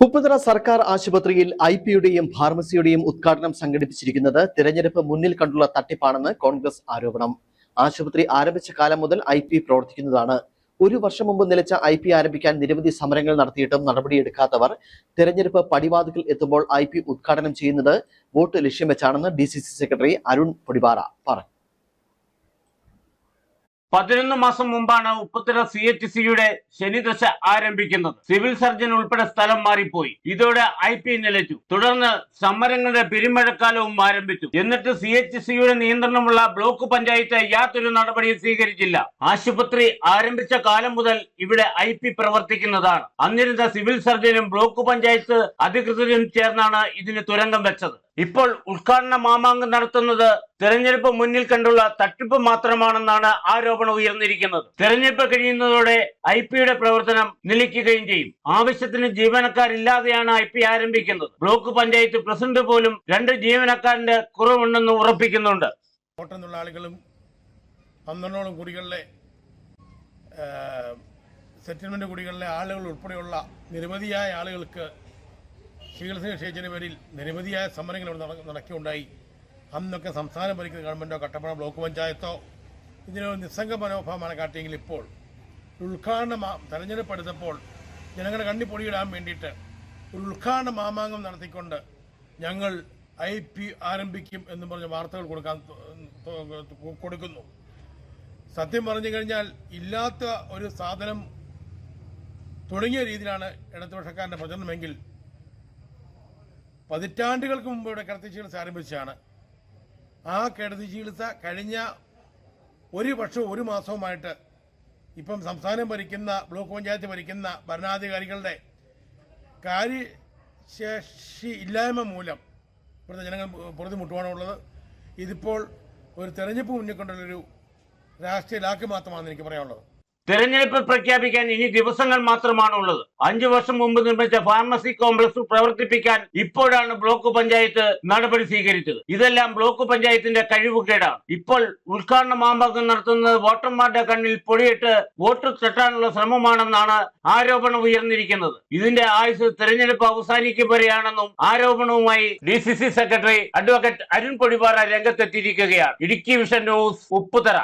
ഉപ്പുതറ സർക്കാർ ആശുപത്രിയിൽ ഐ പിയുടെയും ഫാർമസിയുടെയും ഉദ്ഘാടനം സംഘടിപ്പിച്ചിരിക്കുന്നത് തിരഞ്ഞെടുപ്പ് മുന്നിൽ കണ്ടുള്ള തട്ടിപ്പാണെന്ന് കോൺഗ്രസ് ആരോപണം. ആശുപത്രി ആരംഭിച്ച കാലം മുതൽ ഐ പി പ്രവർത്തിക്കുന്നതാണ്. ഒരു വർഷം മുമ്പ് നിലച്ച ഐ പി ആരംഭിക്കാൻ നിരവധി സമരങ്ങൾ നടത്തിയിട്ടും നടപടിയെടുക്കാത്തവർ തെരഞ്ഞെടുപ്പ് പടിവാതിക്കൽ എത്തുമ്പോൾ ഐ പി ഉദ്ഘാടനം ചെയ്യുന്നത് വോട്ട് ലക്ഷ്യം വെച്ചാണെന്ന് ഡി സെക്രട്ടറി അരുൺ പൊടിപാറ പറഞ്ഞു. പതിനൊന്ന് മാസം മുമ്പാണ് ഉപ്പുത്തല സി എച്ച് സിയുടെ ശനിദശ ആരംഭിക്കുന്നത്. സിവിൽ സർജൻ ഉൾപ്പെടെ സ്ഥലം മാറിപ്പോയി. ഇതോടെ ഐ പി നിലച്ചു. തുടർന്ന് സമരങ്ങളുടെ പെരുമഴക്കാലവും ആരംഭിച്ചു. എന്നിട്ട് സി എച്ച് സിയുടെ നിയന്ത്രണമുള്ള ബ്ലോക്ക് പഞ്ചായത്ത് യാതൊരു നടപടിയും സ്വീകരിച്ചില്ല. ആശുപത്രി ആരംഭിച്ച കാലം മുതൽ ഇവിടെ ഐ പി പ്രവർത്തിക്കുന്നതാണ്. അന്നിരുന്ന സിവിൽ സർജനും ബ്ലോക്ക് പഞ്ചായത്ത് അധികൃതരും ചേർന്നാണ് ഇതിന് തുരങ്കം വെച്ചത്. ഇപ്പോൾ ഉദ്ഘാടന മാമാങ്കം നടത്തുന്നത് തെരഞ്ഞെടുപ്പ് മുന്നിൽ കണ്ടുള്ള തട്ടിപ്പ് മാത്രമാണെന്നാണ് ആരോപണം ഉയർന്നിരിക്കുന്നത്. തെരഞ്ഞെടുപ്പ് കഴിയുന്നതോടെ ഐ പിയുടെ പ്രവർത്തനം നിലയ്ക്കുകയും ചെയ്യും. ആവശ്യത്തിന് ജീവനക്കാരില്ലാതെയാണ് ഐ പി ആരംഭിക്കുന്നത്. ബ്ലോക്ക് പഞ്ചായത്ത് പ്രസിഡന്റ് പോലും രണ്ട് ജീവനക്കാരന്റെ കുറവുണ്ടെന്ന് ഉറപ്പിക്കുന്നുണ്ട്. ആളുകളും പന്ത്രണ്ടോളം കുടികളിലെ സെറ്റിൽമെന്റ് കുടികളിലെ ആളുകൾ ഉൾപ്പെടെയുള്ള നിരവധിയായ ആളുകൾക്ക് ചികിത്സ നിഷേധിച്ചതിന് പേരിൽ നിരവധിയായ സമരങ്ങൾ ഇവിടെ നട- നടക്കുകയുണ്ടായി. അന്നൊക്കെ സംസ്ഥാനം ഭരിക്കുന്ന ഗവൺമെന്റോ കട്ടപ്പന ബ്ലോക്ക് പഞ്ചായത്തോ ഇതിനൊരു നിസ്സംഗ മനോഭാവമാണ് കാട്ടിയെങ്കിൽ ഇപ്പോൾ ഉദ്ഘാടന തെരഞ്ഞെടുപ്പ് എടുത്തപ്പോൾ ജനങ്ങളുടെ കണ്ണി പൊടിയിടാൻ വേണ്ടിയിട്ട് ഒരു ഉദ്ഘാടന മാമാങ്കം നടത്തിക്കൊണ്ട് ഞങ്ങൾ ഐ പി ആരംഭിക്കും എന്ന് പറഞ്ഞ വാർത്തകൾ കൊടുക്കാൻ കൊടുക്കുന്നു. സത്യം പറഞ്ഞു കഴിഞ്ഞാൽ ഇല്ലാത്ത ഒരു സാധനം തുടങ്ങിയ രീതിയിലാണ് ഇടതുപക്ഷക്കാരന്റെ പ്രചരണമെങ്കിൽ പതിറ്റാണ്ടുകൾക്ക് മുമ്പ് ഇവിടെ കിടത്തി ചികിത്സ ആരംഭിച്ചാണ് ആ കിടത്തി ചികിത്സ കഴിഞ്ഞ ഒരു വർഷവും ഒരു മാസവുമായിട്ട് ഇപ്പം സംസ്ഥാനം ഭരിക്കുന്ന ബ്ലോക്ക് പഞ്ചായത്ത് ഭരിക്കുന്ന ഭരണാധികാരികളുടെ കാര്യശേഷി ഇല്ലായ്മ മൂലം ഇവിടുത്തെ ജനങ്ങൾ പൊറുതിമുട്ടുവാണുള്ളത്. ഇതിപ്പോൾ ഒരു തെരഞ്ഞെടുപ്പ് മുന്നിൽ കൊണ്ടുള്ളൊരു രാഷ്ട്രീയ ലാക്ക് മാത്രമാണെന്ന് എനിക്ക് പറയാനുള്ളത്. തെരഞ്ഞെടുപ്പ് പ്രഖ്യാപിക്കാൻ ഇനി ദിവസങ്ങൾ മാത്രമാണ് ഉള്ളത് അഞ്ചു വർഷം മുമ്പ് നിർമ്മിച്ച ഫാർമസി കോംപ്ലക്സ് പ്രവർത്തിപ്പിക്കാൻ ഇപ്പോഴാണ് ബ്ലോക്ക് പഞ്ചായത്ത് നടപടി സ്വീകരിച്ചത്. ഇതെല്ലാം ബ്ലോക്ക് പഞ്ചായത്തിന്റെ കഴിവുകേടാണ്. ഇപ്പോൾ ഉദ്ഘാടന മാമ്പാക്കം നടത്തുന്നത് വോട്ടർമാരുടെ കണ്ണിൽ പൊടിയിട്ട് വോട്ട് തട്ടാനുള്ള ശ്രമമാണെന്നാണ് ആരോപണം ഉയർന്നിരിക്കുന്നത്. ഇതിന്റെ ആയുസ് തെരഞ്ഞെടുപ്പ് അവസാനിക്കും വരെയാണെന്നും ആരോപണവുമായി D secretary advocate Arun Podipara രംഗത്തെത്തിയിരിക്കുകയാണ്. Idukki vision news Upputhara.